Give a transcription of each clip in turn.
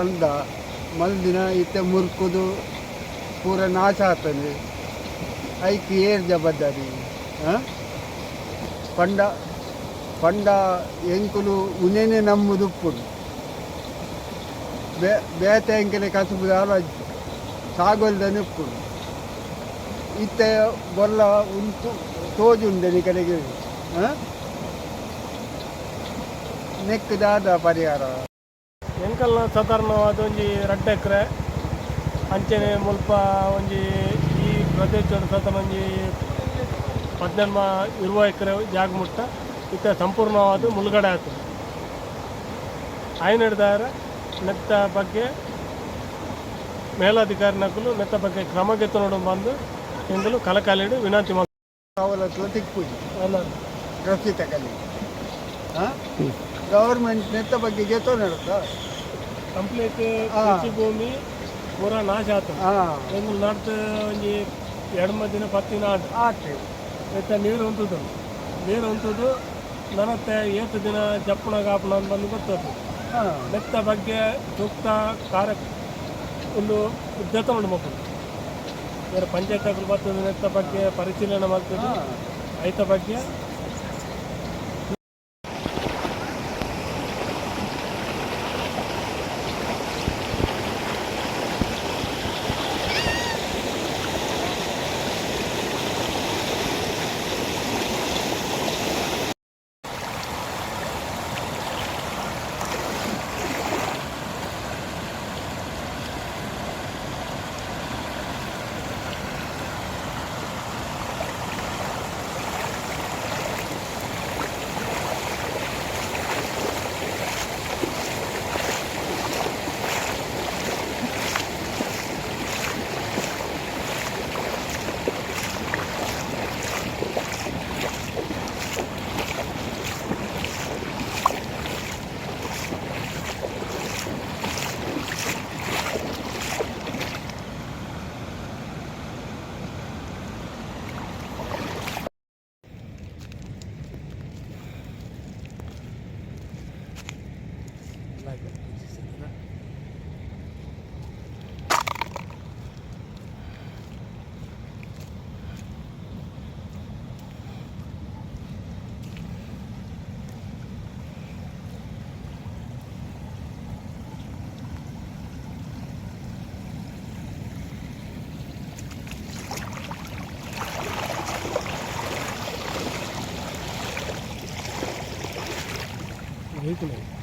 ಬಂದ, ಮಲ್ದಿನ ಇತ್ತೆ ಮುರ್ಕುದು, ಪೂರ ನಾಶ ಆತನೆ. Hike air ಜಬದ್ದಾರಿ? ಪಂಡ ಪಂಡ ಎಂಕುಲು ಉನೇನೆ ನಮ್ಮದು ಉಪ್ಪುಡು ಬೇ, ಬೇತೆ ಎಂಕನೆ ಕಸುಬುದು ಸಾಗೊಲ್ದನೆ ಉಪ್ಪುಡು ಇತ್ತೆ ಬೊಲ್ಲ ಉಂಟು ತೋಜುಂಡೆ ಕಡೆಗೆ. ನೆಕ್ಕದಾದ ಪರಿಹಾರ. ಎಂಕಲ್ನ ಸಾಧಾರಣ ಒಂಜಿ ರಡ್ಡ ಎಕರೆ ಅಂಚನೆ ಮುಲ್ಪ ಒಂಜಿ ಈ ಪ್ರದೇಶದ ಸಾಧಾರಣ ಒಂಜಿ ಪದ್ನೆಂಟು ಇರುವ ಎಕರೆ ಜಾಗ ಮುಟ್ಟ ಇತ್ತ ಸಂಪೂರ್ಣವಾದ ಮುಳುಗಡೆ ಆಯಿತು. ಆಯ್ನ ಹಿಡ್ದಾರೆ ನೆತ್ತ ಬಗ್ಗೆ ಮೇಲಾಧಿಕಾರಿ ನಕಲು ನೆತ್ತ ಬಗ್ಗೆ ಕ್ರಮಗೆತ್ತು ನೋಡು ಬಂದು ಎಂದಲು ಕಲಕಾಲಿಡು ವಿನಂತಿ ಮಾಡಿ ಗವರ್ಮೆಂಟ್ ತಿಕ್ಕುದು ಅಲ್ಲ. ರಸ್ತೆ ತಗಲಿ ಗೌರ್ಮೆಂಟ್ ನೆತ್ತ ಬಗ್ಗೆ ಗೆತ್ತೋ ನಡುತ್ತಾ ಕಂಪ್ಲೀಟ್ ಕೃಷಿ ಭೂಮಿ ಪೂರ ನಾಶ ಆತ. ಒಂದು ನಡ್ದು ಒಂಜಿ ಎರಡು ಮೂರು ದಿನ ಪತ್ತು ದಿನ ಆಟ ಮತ್ತೆ ನೀರು ಉಂಟುದು. ನೀರು ಹೊಂತದ್ದು ನನತ್ತೆ ಏತು ದಿನ ಜಪ್ಪಣ ಗಾಪಣ ಅಂತ ಬಂದು ಗೊತ್ತದು ಮೆತ್ತ ಬಗ್ಗೆ ಸೂಕ್ತ ಕಾರ್ಯ ಒಂದು ಉದ್ಯತ ಮಾಡ್ಬೇಕು ಬೇರೆ ಪಂಚಾಯತ್ ಬರ್ತದೆ ನೆತ್ತ ಬಗ್ಗೆ ಪರಿಶೀಲನೆ ಮಾಡ್ತದೆ ಹಾಂ ರೈತ ಬಗ್ಗೆ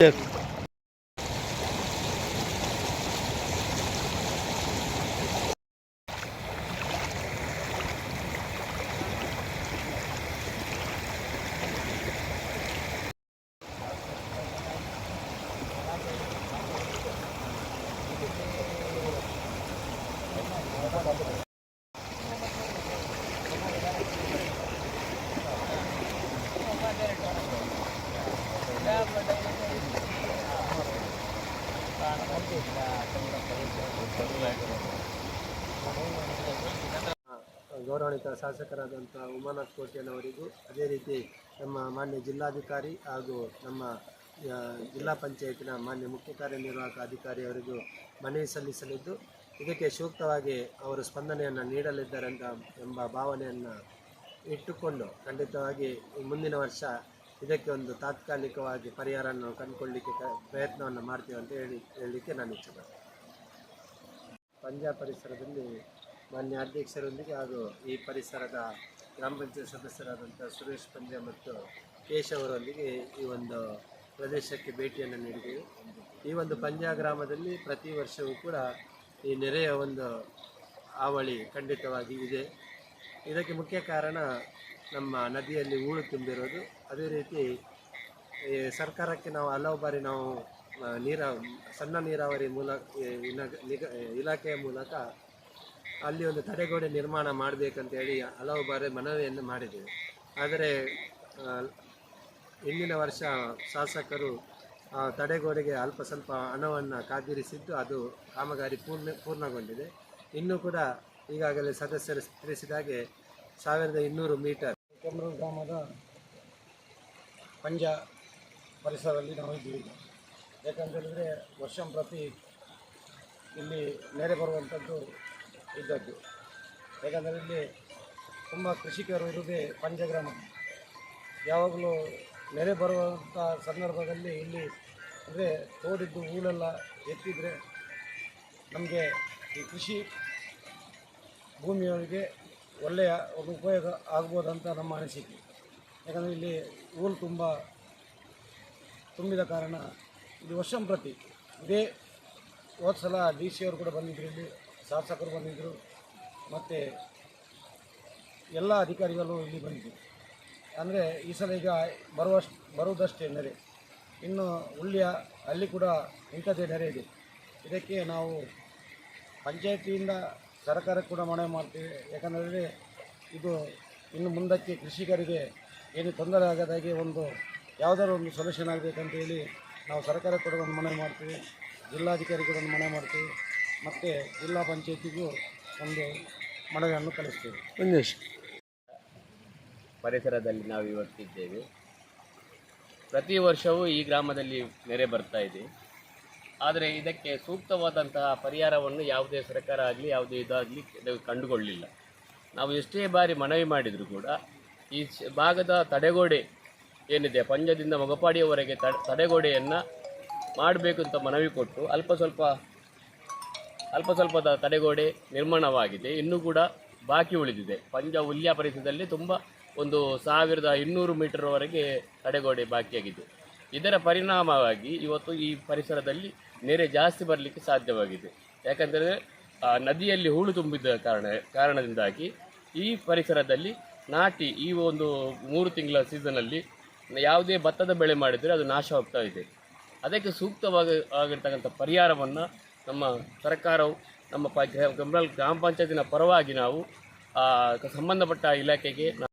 Yes. ಗೌರವಾನ್ವಿತ ಶಾಸಕರಾದಂಥ ಉಮಾನಾಥ್ ಕೋಟೆಯವರಿಗೂ ಅದೇ ರೀತಿ ನಮ್ಮ ಮಾನ್ಯ ಜಿಲ್ಲಾಧಿಕಾರಿ ಹಾಗೂ ನಮ್ಮ ಜಿಲ್ಲಾ ಪಂಚಾಯತಿನ ಮಾನ್ಯ ಮುಖ್ಯ ಕಾರ್ಯನಿರ್ವಾಹಕ ಅಧಿಕಾರಿಯವರಿಗೂ ಮನವಿ ಸಲ್ಲಿಸಲಿದ್ದು, ಇದಕ್ಕೆ ಸೂಕ್ತವಾಗಿ ಅವರು ಸ್ಪಂದನೆಯನ್ನು ನೀಡಲಿದ್ದಾರೆ ಎಂಬ ಭಾವನೆಯನ್ನು ಇಟ್ಟುಕೊಂಡು ಖಂಡಿತವಾಗಿ ಮುಂದಿನ ವರ್ಷ ಇದಕ್ಕೆ ಒಂದು ತಾತ್ಕಾಲಿಕವಾಗಿ ಪರಿಹಾರವನ್ನು ಕಂಡುಕೊಳ್ಳಿಕ್ಕೆ ಪ್ರಯತ್ನವನ್ನು ಮಾಡ್ತೀವಿ ಅಂತ ಹೇಳಿ, ಹೇಳಲಿಕ್ಕೆ ನಾನು ಇಚ್ಛೆ ಪಂಜಾಬ್ ಪರಿಸರದಲ್ಲಿ ಮಾನ್ಯ ಅಧ್ಯಕ್ಷರೊಂದಿಗೆ ಹಾಗೂ ಈ ಪರಿಸರದ ಗ್ರಾಮ ಪಂಚಾಯತ್ ಸದಸ್ಯರಾದಂಥ ಸುರೇಶ್ ಪಂಜಾ ಮತ್ತು ಕೇಶ್ ಅವರೊಂದಿಗೆ ಈ ಒಂದು ಪ್ರದೇಶಕ್ಕೆ ಭೇಟಿಯನ್ನು ನೀಡಿದ್ದೀವಿ ಈ ಒಂದು ಪಂಜಾ ಗ್ರಾಮದಲ್ಲಿ ಪ್ರತಿ ವರ್ಷವೂ ಕೂಡ ಈ ನೆರೆಯ ಒಂದು ಹಾವಳಿ ಖಂಡಿತವಾಗಿ ಇದೆ. ಇದಕ್ಕೆ ಮುಖ್ಯ ಕಾರಣ ನಮ್ಮ ನದಿಯಲ್ಲಿ ಹೂಳು ತುಂಬಿರೋದು. ಅದೇ ರೀತಿ ಸರ್ಕಾರಕ್ಕೆ ನಾವು ಹಲವು ಬಾರಿ ನಾವು ನೀರ, ಸಣ್ಣ ನೀರಾವರಿ ಮೂಲಕ ಇಲಾಖೆಯ ಮೂಲಕ ಅಲ್ಲಿ ಒಂದು ತಡೆಗೋಡೆ ನಿರ್ಮಾಣ ಮಾಡಬೇಕಂತೇಳಿ ಹಲವು ಬಾರಿ ಮನವಿಯನ್ನು ಮಾಡಿದ್ದೇವೆ. ಆದರೆ ಹಿಂದಿನ ವರ್ಷ ಶಾಸಕರು ತಡೆಗೋಡೆಗೆ ಅಲ್ಪ ಸ್ವಲ್ಪ ಹಣವನ್ನು ಕಾದಿರಿಸಿದ್ದು ಅದು ಕಾಮಗಾರಿ ಪೂರ್ಣ, ಪೂರ್ಣಗೊಂಡಿದೆ. ಇನ್ನೂ ಕೂಡ ಈಗಾಗಲೇ ಸದಸ್ಯರು ತಿಳಿಸಿದಾಗೆ ಸಾವಿರದ ಇನ್ನೂರು ಮೀಟರ್ ಕೆಮ್ಮೂರು ಗ್ರಾಮದ ಪಂಜ ಪರಿಸರದಲ್ಲಿ ನಾವು ಇದ್ದೀವಿ. ಯಾಕಂತ ಹೇಳಿದರೆ ವರ್ಷ ಪ್ರತಿ ಇಲ್ಲಿ ನೆರೆ ಬರುವಂಥದ್ದು ಇದ್ದದ್ದು. ಯಾಕಂದರೆ ಇಲ್ಲಿ ತುಂಬ ಕೃಷಿಕರು ಇರುವುದೇ ಪಂಜ ಗ್ರಾಮ. ಯಾವಾಗಲೂ ನೆರೆ ಬರುವಂಥ ಸಂದರ್ಭದಲ್ಲಿ ಇಲ್ಲಿ ಅಂದರೆ ತೋಡಿದ್ದು ಹೂಳೆಲ್ಲ ಎತ್ತಿದರೆ ನಮಗೆ ಈ ಕೃಷಿ ಭೂಮಿಯವರಿಗೆ ಒಳ್ಳೆಯ ಒಂದು ಉಪಯೋಗ ಆಗ್ಬೋದಂತ ನಮ್ಮ ಅನಿಸಿಕೆ. ಯಾಕಂದರೆ ಇಲ್ಲಿ ಊಲ್ ತುಂಬ ತುಂಬಿದ ಕಾರಣ ಇಲ್ಲಿ ವರ್ಷಂಪ್ರತಿ ಇದೇ ಹೋದ ಸಲ ಡಿ ಸಿ ಅವರು ಕೂಡ ಬಂದಿದ್ದರು ಇಲ್ಲಿ, ಶಾಸಕರು ಬಂದಿದ್ದರು ಮತ್ತು ಎಲ್ಲ ಅಧಿಕಾರಿಗಳು ಇಲ್ಲಿ ಬಂದಿದ್ದರು ಅಂದರೆ ಈ ಸಲ ಈಗ ಬರುವಷ್ಟು, ಬರುವುದಷ್ಟೇ ನೆರೆ. ಇನ್ನು ಉಳ್ಳಿಯ ಅಲ್ಲಿ ಕೂಡ ಇಂಥದ್ದೇ ನೆರೆ ಇದೆ. ಇದಕ್ಕೆ ನಾವು ಪಂಚಾಯತಿಯಿಂದ ಸರ್ಕಾರಕ್ಕೆ ಕೂಡ ಮನವಿ ಮಾಡ್ತೀವಿ. ಯಾಕಂದರೆ ಇದು ಇನ್ನು ಮುಂದಕ್ಕೆ ಕೃಷಿಕರಿಗೆ ಏನು ತೊಂದರೆ ಆಗದಾಗೆ ಒಂದು ಯಾವುದಾದ್ರು ಒಂದು ಸೊಲ್ಯೂಷನ್ ಆಗಬೇಕಂತ ಹೇಳಿ ನಾವು ಸರ್ಕಾರಕ್ಕೆ ಕೂಡ ಒಂದು ಮನವಿ ಮಾಡ್ತೀವಿ. ಜಿಲ್ಲಾಧಿಕಾರಿ ಕೂಡ ಒಂದು ಮನವಿ ಮಾಡ್ತೀವಿ. ಮತ್ತು ಜಿಲ್ಲಾ ಪಂಚಾಯತಿಗೂ ಒಂದು ಮನವಿಯನ್ನು ಕಳಿಸ್ತೀವಿ. ಪರಿಸರದಲ್ಲಿ ನಾವು ಇವತ್ತಿದ್ದೇವೆ ಪ್ರತಿ ವರ್ಷವೂ ಈ ಗ್ರಾಮದಲ್ಲಿ ನೆರೆ ಬರ್ತಾ ಇದೆ. ಆದರೆ ಇದಕ್ಕೆ ಸೂಕ್ತವಾದಂತಹ ಪರಿಹಾರವನ್ನು ಯಾವುದೇ ಸರ್ಕಾರ ಆಗಲಿ, ಯಾವುದೇ ಇದಾಗಲಿ ಕಂಡುಕೊಳ್ಳಿಲ್ಲ. ನಾವು ಎಷ್ಟೇ ಬಾರಿ ಮನವಿ ಮಾಡಿದರೂ ಕೂಡ ಈ ಭಾಗದ ತಡೆಗೋಡೆ ಏನಿದೆ, ಪಂಜದಿಂದ ಮೊಗಪಾಡಿಯವರೆಗೆ ತಡೆಗೋಡೆಯನ್ನು ಮಾಡಬೇಕು ಅಂತ ಮನವಿ ಕೊಟ್ಟು ಅಲ್ಪ ಸ್ವಲ್ಪ, ಅಲ್ಪ ಸ್ವಲ್ಪದ ತಡೆಗೋಡೆ ನಿರ್ಮಾಣವಾಗಿದೆ. ಇನ್ನೂ ಕೂಡ ಬಾಕಿ ಉಳಿದಿದೆ. ಪಂಜ ಉಲ್ಯ ಪರಿಸರದಲ್ಲಿ ತುಂಬ ಒಂದು ಸಾವಿರದ ಇನ್ನೂರು ಮೀಟರ್ವರೆಗೆ ತಡೆಗೋಡೆ ಬಾಕಿಯಾಗಿದೆ. ಇದರ ಪರಿಣಾಮವಾಗಿ ಇವತ್ತು ಈ ಪರಿಸರದಲ್ಲಿ ನೆರೆ ಜಾಸ್ತಿ ಬರಲಿಕ್ಕೆ ಸಾಧ್ಯವಾಗಿದೆ. ಯಾಕಂದರೆ ನದಿಯಲ್ಲಿ ಹೂಳು ತುಂಬಿದ ಕಾರಣ, ಕಾರಣದಿಂದಾಗಿ ಈ ಪರಿಸರದಲ್ಲಿ ನಾಟಿ ಈ ಒಂದು ಮೂರು ತಿಂಗಳ ಸೀಸನಲ್ಲಿ ಯಾವುದೇ ಭತ್ತದ ಬೆಳೆ ಮಾಡಿದರೆ ಅದು ನಾಶ ಹೋಗ್ತಾ ಇದೆ. ಅದಕ್ಕೆ ಸೂಕ್ತವಾಗಿ ಆಗಿರ್ತಕ್ಕಂಥ ಪರಿಹಾರವನ್ನು ನಮ್ಮ ಸರ್ಕಾರವು, ನಮ್ಮ ಪ, ಗ್ರಾಮ ಪಂಚಾಯತಿನ ಪರವಾಗಿ ನಾವು ಸಂಬಂಧಪಟ್ಟ ಇಲಾಖೆಗೆ